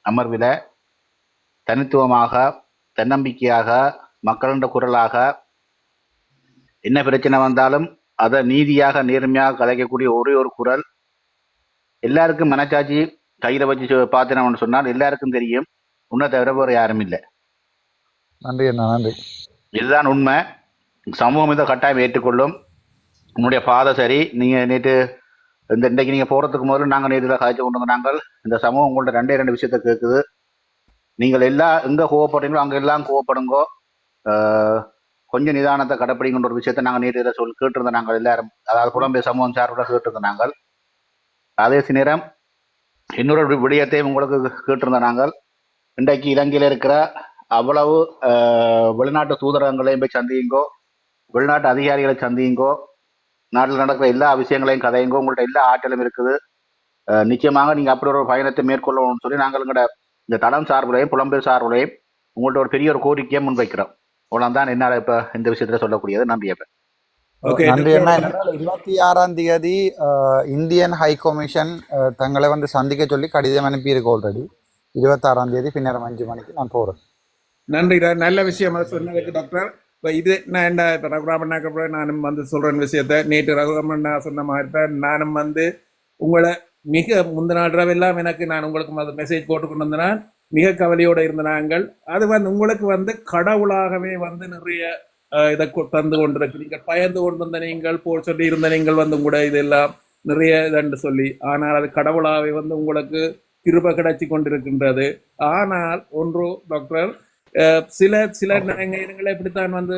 அமர்வில் தனித்துவமாக தன்னம்பிக்கையாக மக்களின் குரலாக என்ன பிரச்சனை வந்தாலும் அதை நீதியாக நேர்மையாக கதைக்கக்கூடிய ஒரே ஒரு குரல். எல்லாருக்கும் மனச்சாட்சி கையில் வச்சு பார்த்தனவன்னு சொன்னால் எல்லாருக்கும் தெரியும். உன்னை தவிர வேறு யாரும் இல்லை. நன்றி அண்ணா நன்றி. இதுதான் உண்மை. சமூகம் இதை கட்டாயம் ஏற்றுக்கொள்ளும். உன்னுடைய பாதை சரி. நீங்கள் நேற்று இந்த இன்றைக்கு நீங்கள் போகிறதுக்கு முதல்ல நாங்கள் நேரில் கதைச்சு கொண்டு வந்த நாங்கள். இந்த சமூகம் உங்கள்ட்ட ரெண்டே ரெண்டு விஷயத்த கேட்குது நீங்கள் எல்லாம் எங்கே கோவப்படுறீங்களோ அங்கே எல்லாம் கோவப்படுங்கோ. கொஞ்சம் நிதானத்தை கடைப்பிடிங்கிற ஒரு விஷயத்த நாங்கள் நேரில் சொல் கேட்டிருந்தோம் நாங்கள் எல்லாரும். அதாவது புலம்பெயர் சமூகம் சார்பாக கேட்டிருந்தோம் நாங்கள். அதே நேரம் இன்னொரு விடயத்தையும் உங்களுக்கு கேட்டிருந்தோம் நாங்கள். இன்றைக்கு இலங்கையில் இருக்கிற அவ்வளவு வெளிநாட்டு தூதரகங்களையும் போய் சந்தியுங்கோ வெளிநாட்டு அதிகாரிகளை சந்தியுங்கோ நாட்டில் நடக்கிற எல்லா விஷயங்களையும் கதையுங்கோ உங்கள்ட்ட எல்லா ஆற்றலும் இருக்குது. நிச்சயமாக நீங்க அப்படி ஒரு பயணத்தை மேற்கொள்ளணும்னு சொல்லி நாங்கள் எங்கட இந்த தடம் சார்புலையும் புலம்பெயர் சார்புலையும் உங்கள்ட்ட ஒரு பெரிய ஒரு கோரிக்கையை முன்வைக்கிறோம். அவ்வளவுதான். என்னால் இப்ப இந்த விஷயத்துல சொல்லக்கூடியது. நன்றி அப்ப. ஓகே நன்றி அண்ணா. என்னென்றால் இருபத்தி ஆறாம் தேதி இந்தியன் ஹை கமிஷன் தங்களை வந்து சந்திக்க சொல்லி கடிதம் அனுப்பியிருக்கு ஆல்ரெடி இருபத்தாறாம் தேதி பின்னர் அஞ்சு மணிக்கு நான் போறேன். நன்றி. நல்ல விஷயம் சொன்னதுக்கு டாக்டர். இப்போ இது நான் என்ன இப்போ ரகுராமண்ணாக்கு கூட நானும் வந்து சொல்கிறேன் விஷயத்த. நேற்று ரகுராமண்ணா சொன்ன மாதிரி தான் நானும் வந்து உங்களை மிக முந்தின எல்லாம் எனக்கு நான் உங்களுக்கு அந்த மெசேஜ் போட்டு கொண்டு வந்தேன். மிக கவலையோடு இருந்த நாங்கள். அது வந்து உங்களுக்கு வந்து கடவுளாகவே வந்து நிறைய இதை கொ- தந்து கொண்டிருக்கு. நீங்கள் பயந்து கொண்டு வந்த நீங்கள் போ சொல்லி இருந்த நீங்கள் வந்து கூட இதெல்லாம் நிறைய இதன்று சொல்லி. ஆனால் அது கடவுளாகவே வந்து உங்களுக்கு கிருப கிடைச்சி கொண்டிருக்கின்றது. ஆனால் ஒன்று டாக்டர் சில சில நேரங்களில் இப்படித்தான் வந்து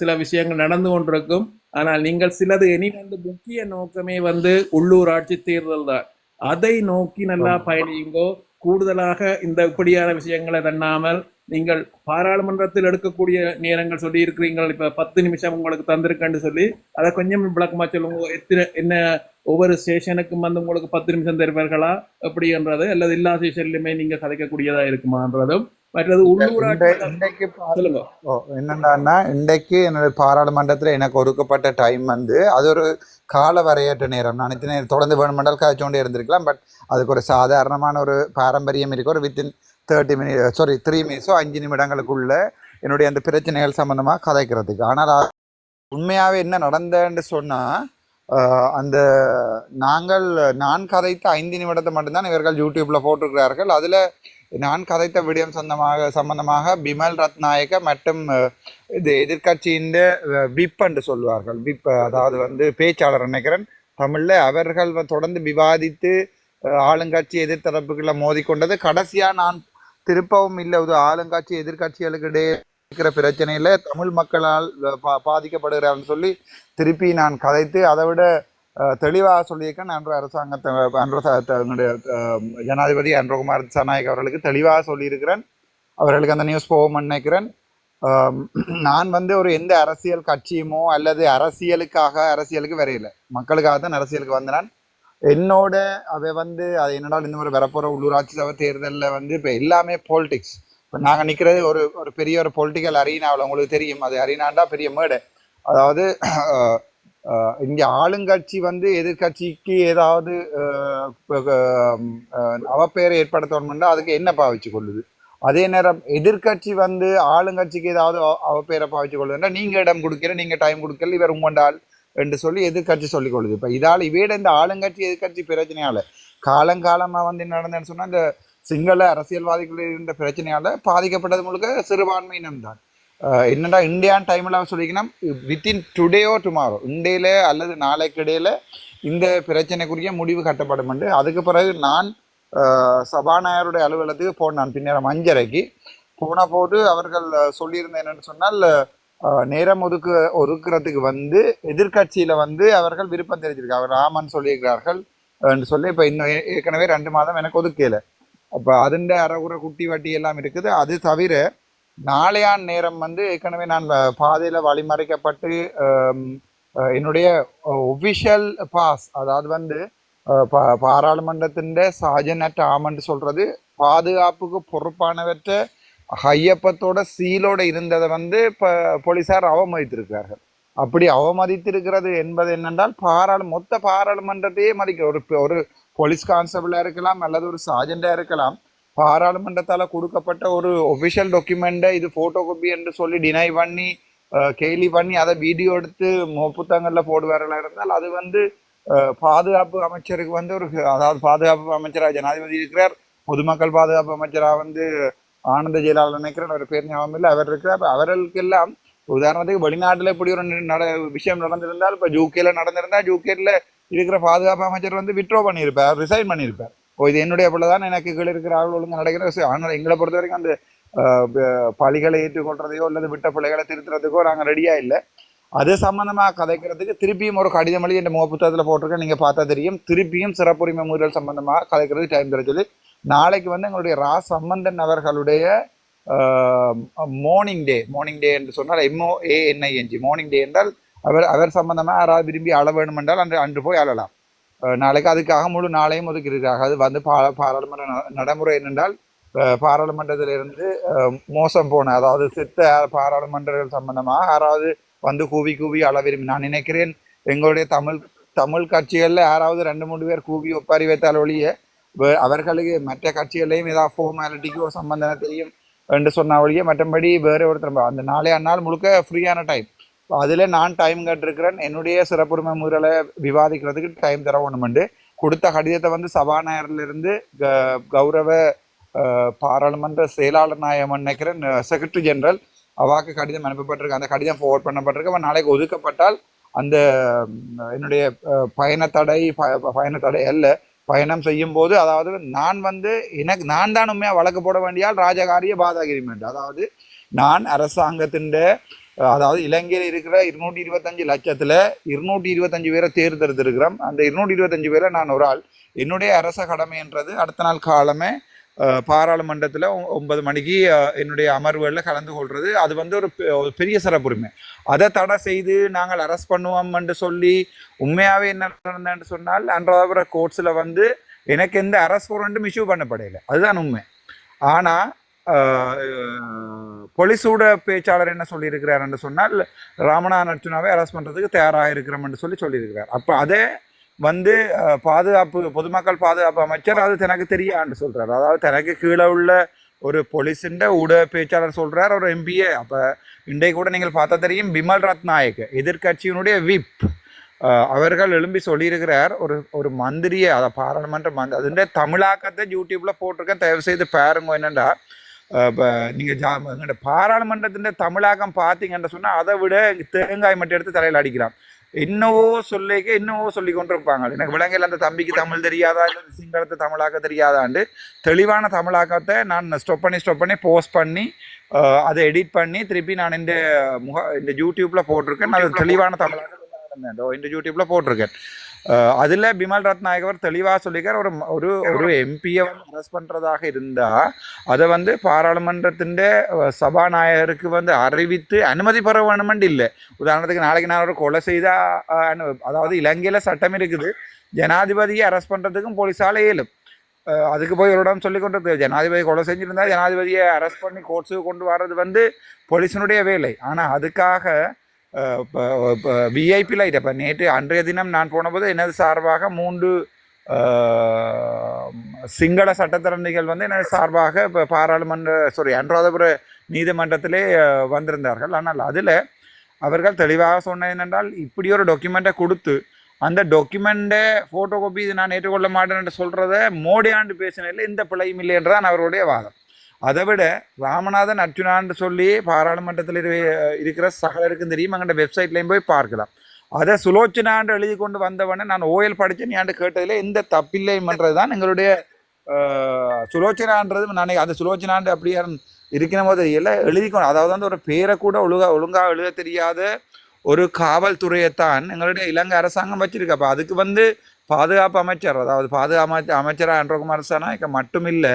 சில விஷயங்கள் நடந்து கொண்டிருக்கும். ஆனால் நீங்கள் சிலது இனி வந்து முக்கிய நோக்கமே வந்து உள்ளூராட்சி தேர்தல் தான். அதை நோக்கி நல்லா பயணியுங்கோ கூடுதலாக இந்த இப்படியான விஷயங்களை தண்ணாமல் நீங்கள் பாராளுமன்றத்தில் எடுக்கக்கூடிய நேரங்கள் சொல்லி இருக்கிறீங்கள் இப்ப பத்து நிமிஷம் உங்களுக்கு தந்திருக்கேன்னு சொல்லி அதை கொஞ்சம் விளக்கமா சொல்லுங்க. எத்தனை என்ன ஒவ்வொரு ஸ்டேஷனுக்கும் வந்து உங்களுக்கு பத்து நிமிஷம் தருவார்களா? எப்படின்றது அல்லது எல்லா ஸ்டேஷன்லயுமே நீங்க கதைக்கக்கூடியதா இருக்குமான்றதும் மற்றது உள்ளூராட்சி பா- சொல்லுங்க. என்னண்டான்னா இன்றைக்கு என்னோட பாராளுமன்றத்தில் எனக்கு ஒதுக்கப்பட்ட டைம் வந்து அது ஒரு கால வரையற்ற நேரம். நான் இத்தனை தொடர்ந்து வேணுமென்றால் காய்ச்சோண்டே இருந்திருக்கலாம் பட் அதுக்கு ஒரு சாதாரணமான ஒரு பாரம்பரியம் இருக்கு ஒரு within thirty minute sorry three மினிட்ஸோ அஞ்சு நிமிடங்களுக்குள்ள என்னுடைய அந்த பிரச்சனைகள் சம்மந்தமாக கதைக்கிறதுக்கு. ஆனால் உண்மையாகவே என்ன நடந்தேன்னு சொன்னால் அந்த நாங்கள் நான் கதைத்த ஐந்து நிமிடத்தை மட்டும்தான் இவர்கள் யூடியூப்பில் போட்டிருக்கிறார்கள். அதில் நான் கதைத்த விடயம் சொந்தமாக சம்பந்தமாக பிமல் ரத்நாயக்க மற்றும் இது எதிர்கட்சியின் விப் என்று சொல்வார்கள். விப் அதாவது வந்து பேச்சாளர் நினைக்கிறேன். தமிழில் அவர்கள் தொடர்ந்து விவாதித்து ஆளுங்கட்சி எதிர்த்தரப்புகளை மோதிக்கொண்டது. கடைசியாக நான் திருப்பவும் இல்லை. இது ஆளுங்கட்சி எதிர்கட்சிகளுக்கு இடையே இருக்கிற பிரச்சனையில் தமிழ் மக்களால் பா பாதிக்கப்படுகிறார்னு சொல்லி திருப்பி நான் கதைத்து அதை விட தெளிவாக சொல்லியிருக்கேன் அன்று அரசாங்கத்தை அன்று தன்னுடைய ஜனாதிபதி அன்றகுமார் சனாயக் அவர்களுக்கு தெளிவாக சொல்லியிருக்கிறேன். அவர்களுக்கு அந்த நியூஸ் போகும் நினைக்கிறேன். நான் வந்து ஒரு எந்த அரசியல் கட்சியுமோ அல்லது அரசியலுக்காக அரசியலுக்கு வரையில மக்களுக்காக தான் அரசியலுக்கு வந்தேன். என்னோட அவை வந்து அது என்னடா இந்த மாதிரி வரப்போகிற உள்ளூராட்சி சபை தேர்தலில் வந்து இப்போ எல்லாமே பாலிடிக்ஸ் இப்போ நாங்கள் நிற்கிறது ஒரு ஒரு பெரிய ஒரு பொலிட்டிக்கல் அரீனாவில் உங்களுக்கு தெரியும். அது அரீனாண்டா பெரிய மேடு. அதாவது இங்கே ஆளுங்கட்சி வந்து எதிர்க்கட்சிக்கு ஏதாவது அவப்பெயரை ஏற்படுத்தணும்னா அதுக்கு என்ன பாவிச்சு கொள்ளுது? அதே நேரம் எதிர்க்கட்சி வந்து ஆளுங்கட்சிக்கு ஏதாவது அவப்பெயரை பாவிச்சு கொள்ளுதுன்னா நீங்கள் இடம் கொடுக்கிற நீங்கள் டைம் கொடுக்கல இவர் உங்கண்டால் என்று சொல்லி எதிர்க்கட்சி சொல்லிக் கொள்ளுது. இப்போ இதால் இவையிட இந்த ஆளுங்கட்சி எதிர்க்கட்சி பிரச்சனையால காலங்காலமாக வந்து என்ன நடந்ததுன்னு சொன்னால் இந்த சிங்கள அரசியல்வாதிகள் இருந்த பிரச்சனையால பாதிக்கப்பட்டது முழுக்க சிறுபான்மையினம் தான் என்னடா இந்தியான் டைமில் சொல்லிக்கணும் வித்தின் டுடேயோ டுமாரோ இண்டையில் அல்லது நாளைக்கு இடையில் இந்த பிரச்சனைக்குரிய முடிவு கட்டப்படும் என்று. அதுக்கு பிறகு நான் சபாநாயகருடைய அலுவலகத்துக்கு போனான் பின்னர் அஞ்சரைக்கு. போன போது அவர்கள் சொல்லியிருந்தேன் சொல்லியிருந்த சொன்னால் நேரம் ஒதுக்கு ஒதுக்குறதுக்கு வந்து எதிர்கட்சியில் வந்து அவர்கள் விருப்பம் தெரிஞ்சிருக்காங்க. அவர் ராமன் சொல்லியிருக்கிறார்கள் என்று சொல்லி இப்போ இன்னும் ஏற்கனவே ரெண்டு மாதம் எனக்கு ஒதுக்கலை. அப்போ அதுண்ட அறகுறை குட்டி வட்டி எல்லாம் இருக்குது. அது தவிர நாளையான் நேரம் வந்து ஏற்கனவே நான் பாதையில் வழிமறைக்கப்பட்டு என்னுடைய ஒஃபிஷியல் பாஸ் அதாவது வந்து பா- பாராளுமன்றத்தின் சாஜன் அட் சொல்கிறது சொல்றது பாதுகாப்புக்கு பொறுப்பானவற்ற ஹையப்பத்தோட சீலோட இருந்ததை வந்து இப்போ போலீஸார் அவமதித்திருக்கிறார்கள். அப்படி அவமதித்திருக்கிறது என்பது என்னென்றால் பாராளு மொத்த பாராளுமன்றத்தையே மதிக்க ஒரு ஒரு போலீஸ் கான்ஸ்டபிளாக இருக்கலாம் அல்லது ஒரு சார்ஜெண்டாக இருக்கலாம் பாராளுமன்றத்தால் கொடுக்கப்பட்ட ஒரு ஒஃபிஷியல் டாக்குமெண்ட்டை இது ஃபோட்டோ காப்பி என்று சொல்லி டினை பண்ணி கேலி பண்ணி அதை வீடியோ எடுத்து மு- போடுவார்களாக இருந்தால் அது வந்து பாதுகாப்பு அமைச்சருக்கு வந்து ஒரு அதாவது பாதுகாப்பு அமைச்சராக ஜனாதிபதி இருக்கிறார். பொதுமக்கள் பாதுகாப்பு அமைச்சராக வந்து ஆனந்த ஜெயலலிதா நினைக்கிறேன் ஒரு பேர் ஞாபகம் இல்லை. அவர் இருக்கிறார். அவர்களுக்கெல்லாம் உதாரணத்துக்கு வெளிநாட்டில் இப்படி ஒரு நட விஷயம் நடந்திருந்தால் இப்போ ஜூகேல நடந்திருந்தா ஜூகேல இருக்கிற பாதுகாப்பு அமைச்சர் வந்து விட்ரோ பண்ணியிருப்பார் ரிசைன் பண்ணியிருப்பார். ஓ இது என்னுடைய பிள்ளை தான் எனக்கு கீழே இருக்கிற ஆள் ஒழுங்கு நடக்கிற விஷயம். ஆனால் எங்களை பொறுத்த வரைக்கும் அந்த பழிகளை ஏற்றுக்கொள்றதையோ அல்லது விட்ட பிள்ளைகளை திருத்துறதுக்கோ நாங்கள் ரெடியா இல்லை. அது சம்மந்தமாக கதைக்கிறதுக்கு திருப்பியும் ஒரு கடிதம் எழுதி என் முகப்புத்தகத்தில் போட்டிருக்கேன். நீங்கள் பார்த்தா தெரியும். திருப்பியும் சிறப்புரிமை மீறல் சம்பந்தமா கதைக்கிறது டைம் கிடைச்சது. நாளைக்கு வந்து எங்களுடைய ரா சம்பந்தன் அவர்களுடைய மார்னிங் டே மார்னிங் டே என்று சொன்னால் எம்ஓ ஏஎன்ஐஎன்ஜி மார்னிங் டே என்றால் அவர் அவர் சம்பந்தமாக யாராவது விரும்பி அள வேணும் என்றால் அன்று அன்று போய் அழலாம். நாளைக்கு அதுக்காக முழு நாளையும் ஒதுக்கியிருக்காங்க அது வந்து பா பாராளுமன்ற ந- நடைமுறை என்னென்றால் பாராளுமன்றத்திலிருந்து மோசம் போன அதாவது சித்த பாராளுமன்றங்கள் சம்பந்தமாக யாராவது வந்து கூவி கூவி அள விரும்பி நான் நினைக்கிறேன் எங்களுடைய தமிழ் தமிழ் கட்சிகளில் யாராவது ரெண்டு மூணு பேர் கூவி ஒப்பாரி வைத்தால் ஒழிய அவர்களுக்கு மற்ற கட்சிகளையும் ஏதாவது ஃபார்மாலிட்டிக்கோ சம்பந்தத்தையும் என்று சொன்ன ஒழிய மற்றபடி வேறு ஒருத்தர் அந்த நாளே நாள் முழுக்க ஃப்ரீயான டைம் அதில் நான் டைம் கேட்டிருக்கிறேன். என்னுடைய சிறப்புரிமை முறையில் விவாதிக்கிறதுக்கு டைம் தர ஒன்றுமெண்டு கொடுத்த கடிதத்தை வந்து சபாநாயகர்லேருந்து க- கௌரவ பாராளுமன்ற செயலாளர் நாயகம் நினைக்கிறேன் செக்ரட்டரி ஜெனரல் அவாக்கு கடிதம் அனுப்பப்பட்டிருக்கு. அந்த கடிதம் ஃபார்வர்ட் பண்ணப்பட்டிருக்கு. அவன் நாளைக்கு ஒதுக்கப்பட்டால் அந்த என்னுடைய பயணத்தடை ப- பயணத்தடை அல்ல பயணம் செய்யும் போது அதாவது நான் வந்து எனக்கு நான் தான் உண்மையாக வழக்கு போட வேண்டியால் ராஜகாரிய பாதாகிரிமெண்ட் அதாவது நான் அரசாங்கத்தின் அதாவது இலங்கையில் இருக்கிற இருநூற்றி இருபத்தஞ்சு லட்சத்தில் இருநூற்றி இருபத்தஞ்சு பேரை தேர்ந்தெடுத்திருக்கிறோம். அந்த இருநூற்றி இருபத்தஞ்சு பேரை நான் ஒரு ஆள். என்னுடைய அரச கடமைன்றது அடுத்த நாள் காலமே பாராளுமன்றத்தில் ஒ- ஒன்பது மணிக்கு என்னுடைய அமர்வுகளில் கலந்து கொள்வது அது வந்து ஒரு பெ- பெரிய சிறப்புரிமை. அதை தடை செய்து நாங்கள் அரெஸ்ட் பண்ணுவோம் என்று சொல்லி உண்மையாகவே என்ன நடந்தேன்னு சொன்னால் அன்றாபுர கோர்ட்ஸில் வந்து எனக்கு எந்த அரெஸ்ட் வாரண்ட்டும் இஷ்யூ பண்ணப்படையில. அதுதான் உண்மை. ஆனால் போலீஸோட பேச்சாளர் என்ன சொல்லியிருக்கிறார் சொன்னால் ராமநாதன் அர்ச்சுனாவை அரெஸ்ட் பண்ணுறதுக்கு தயாராக இருக்கிறோம்னு சொல்லி சொல்லியிருக்கிறார். அப்போ அதே வந்து பாதுகாப்பு பொதுமக்கள் பாதுகாப்பு அமைச்சர் அது தனக்கு தெரியான்னு சொல்கிறார் அதாவது தனக்கு கீழே உள்ள ஒரு போலீஸுண்ட ஊடக பேச்சாளர் சொல்கிறார் ஒரு எம்பிஏ அப்போ இன்றைக்கு கூட நீங்கள் பார்த்தா தெரியும் பிமல் ரத்நாயக் எதிர்க்கட்சியினுடைய விப் அவர்கள் எழும்பி சொல்லியிருக்கிறார் ஒரு ஒரு மந்திரியை அதை பாராளுமன்ற மந்திரி அதுன்ற தமிழாக்கத்தை யூடியூப்பில் போட்டிருக்கேன் தயவு செய்து பாருங்க என்னென்னா இப்போ நீங்கள் ஜா எங்கள்ட பாராளுமன்றத்தின் தமிழாக்கம் பார்த்தீங்கன்னு சொன்னால் அதை விட தேங்காய் மட்டும் எடுத்து தலையில் அடிக்கலாம் என்னவோ சொல்லிக்க என்னவோ சொல்லி கொண்டிருப்பாங்க. எனக்கு விலங்கில் அந்த தம்பிக்கு தமிழ் தெரியாதா இல்லை சிங்களத்தை தமிழாக்க தெரியாதாண்டு. தெளிவான தமிழாக்கத்தை நான் ஸ்டொப் பண்ணி ஸ்டொப் பண்ணி போஸ்ட் பண்ணி அதை எடிட் பண்ணி திருப்பி நான் இந்த முக இந்த யூடியூப்ல போட்டிருக்கேன். அது தெளிவான தமிழாக்கம் இந்த யூடியூப்ல போட்டிருக்கேன். அதில் பிமல் ரத்நாயகவர் தெளிவாக சொல்லிக்கார் ஒரு ஒரு ஒரு எம்பியை வந்து அரெஸ்ட் பண்ணுறதாக இருந்தால் அதை வந்து பாராளுமன்றத்தின் சபாநாயகருக்கு வந்து அறிவித்து அனுமதி பெற வேணுமென்று இல்லை. உதாரணத்துக்கு நாளைக்கு நான் ஒரு கொலை செய்தா அதாவது இலங்கையில் சட்டம் இருக்குது. ஜனாதிபதியை அரெஸ்ட் பண்ணுறதுக்கும் போலீஸால் இயலும். அதுக்கு போய் ஒரு இடம் சொல்லி கொண்டு ஜனாதிபதி கொலை செஞ்சுருந்தா ஜனாதிபதியை அரெஸ்ட் பண்ணி கோர்ட்ஸுக்கு கொண்டு வர்றது வந்து போலீஸினுடைய வேலை. ஆனால் அதுக்காக விஐபி லைட் இப்போ நேற்று அன்றைய தினம் நான் போனபோது எனது சார்பாக மூன்று சிங்கள சட்டத்தரணிகள் வந்து எனது சார்பாக இப்போ பாராளுமன்ற சாரி அனுராதபுர நீதிமன்றத்திலே வந்திருந்தார்கள். ஆனால் அதில் அவர்கள் தெளிவாக சொன்னது என்னென்றால் இப்படி ஒரு டாக்குமெண்ட்டை கொடுத்து அந்த டாக்குமெண்ட்டை ஃபோட்டோ காப்பி இது நான் ஏற்றுக்கொள்ள மாட்டேன்னு சொல்கிறத மோடியாண்டு பேசினதில் எந்த பிழையும் இல்லை என்றுதான் அவர்களுடைய வாதம். அதை விட ராமநாதன் அர்ஜுனான்னு சொல்லி பாராளுமன்றத்தில் இருக்கிற சகலருக்கும் தெரியும். அங்கே வெப்சைட்லேயும் போய் பார்க்கலாம். அதை சுலோச்சனாண்டு எழுதி கொண்டு வந்தவனே நான் ஓயல் படித்து நீ கேட்டதில் எந்த தப்பில்லைன்றது தான் எங்களுடைய சுலோச்சனான்றது நான் அந்த சுலோச்சனாண்டு அப்படியே இருக்கணுமோ தெரியல எழுதிக்கணும் அதாவது வந்து ஒரு பேரை கூட ஒழுங்கா ஒழுங்காக எழுத தெரியாத ஒரு காவல்துறையைத்தான் எங்களுடைய இலங்கை அரசாங்கம் வச்சிருக்கு. அப்போ அதுக்கு வந்து பாதுகாப்பு அமைச்சர் அதாவது பாதுகாப்பு அமைச்சராக அன்றகுமார் சனாய்க்க மட்டும் இல்லை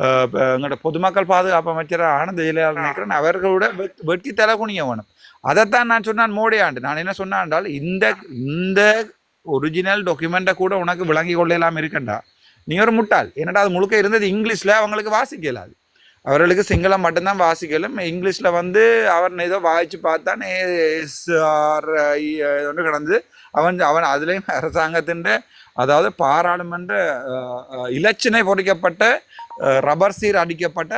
எங்களோட பொதுமக்கள் பாதுகாப்பு அமைச்சராக ஆனந்த ஜெயலலிதா நினைக்கிறேன். அவர்களோட வெட்- வெட்டி தலை குனிய வேணும். அதைத்தான் நான் சொன்னான் மோடி ஆண்டு. நான் என்ன சொன்னேன் என்றால் இந்த இந்த ஒரிஜினல் டாக்குமெண்ட்டை கூட உனக்கு விளங்கி கொள்ளலாம் இருக்கண்டா. நீ ஒரு முட்டாள். என்னடா அது முழுக்க இருந்தது இங்கிலீஷில்? அவங்களுக்கு வாசிக்கலாது அவர்களுக்கு சிங்களம் மட்டும்தான் வாசிக்கலும் இங்கிலீஷில் வந்து அவர் ஏதோ வாய்ச்சி பார்த்தான் ஒன்று கிடந்து அவன் அவன் அதுலேயும் அரசாங்கத்தின் அதாவது பாராளுமன்ற இலச்சினை பொறிக்கப்பட்ட ரப்பர் சீர் அடிக்கப்பட்ட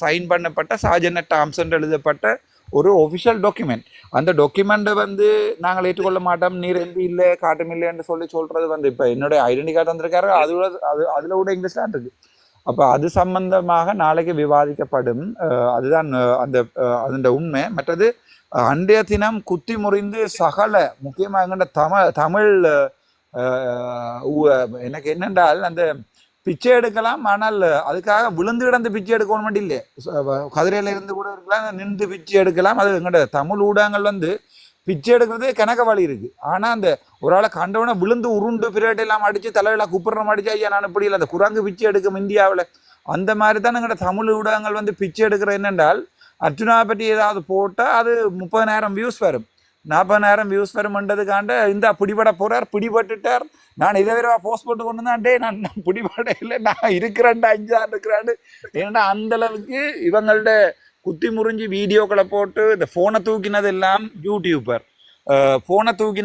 சைன் பண்ணப்பட்ட சாஜன டாம்சன் எழுதப்பட்ட ஒரு ஒஃபிஷியல் டாக்குமெண்ட் அந்த டாக்குமெண்ட்டை வந்து நாங்கள் ஏற்றுக்கொள்ள மாட்டோம். நீர் எம்பி இல்லை காட்டும் இல்லைன்னு சொல்லி சொல்கிறது வந்து இப்போ என்னுடைய ஐடென்டி கார்டு வந்திருக்காரு அதோட அது அதில் கூட இங்கிலீஷ் தான் அப்போ அது சம்பந்தமாக நாளைக்கு விவாதிக்கப்படும் அதுதான் அந்த அஹ், அதன் உண்மை. மற்றது அன்றைய தினம் குத்தி முறிந்து சகல முக்கியமாக எங்கள்ட தமிழ் தமிழ் எனக்கு என்னென்றால் அந்த பிச்சை எடுக்கலாம் ஆனால் அதுக்காக விழுந்து கிடந்து பிச்சை எடுக்கணும் மட்டும் இல்லை கதிரையில் இருந்து கூட இருக்கலாம் நின்று பிச்சை எடுக்கலாம். அது எங்கள்ட தமிழ் ஊடகங்கள் வந்து பிச்சை எடுக்கிறதே கணக்க வழி இருக்குது ஆனால் அந்த ஒரு ஆளை கண்டவனே விழுந்து உருண்டு பிரேட் எல்லாம் அடித்து தலையில குப்புறம் அடிச்சு ஐயா நான் இப்படி இல்லை. அந்த குரங்கு பிச்சை எடுக்கும் இந்தியாவில். அந்த மாதிரி தான் எங்கள்ட தமிழ் ஊடகங்கள் வந்து பிச்சை எடுக்கிற என்னென்றால் அர்ஜுனா பற்றி ஏதாவது போட்டால் அது முப்பதனாயிரம் வியூஸ் வரும். நாற்பதாயிரம் வியூஸ் வரும்ன்றதுக்காண்ட இந்த பிடிபட போகிறார் பிடிபட்டுட்டார். நான் இதை வேற போஸ்ட் போட்டு கொண்டு தான் டே நான் நான் பிடிபட இல்லை. நான் இருக்கிறேன்டா அஞ்சு இருக்கிறான்னு. ஏன்னா அந்தளவுக்கு இவங்கள்ட்ட இவங்கள்ட குத்தி முறிஞ்சு வீடியோக்களை போட்டு இந்த ஃபோனை தூக்கினது எல்லாம் யூடியூபர் ஃபோனை தூக்கின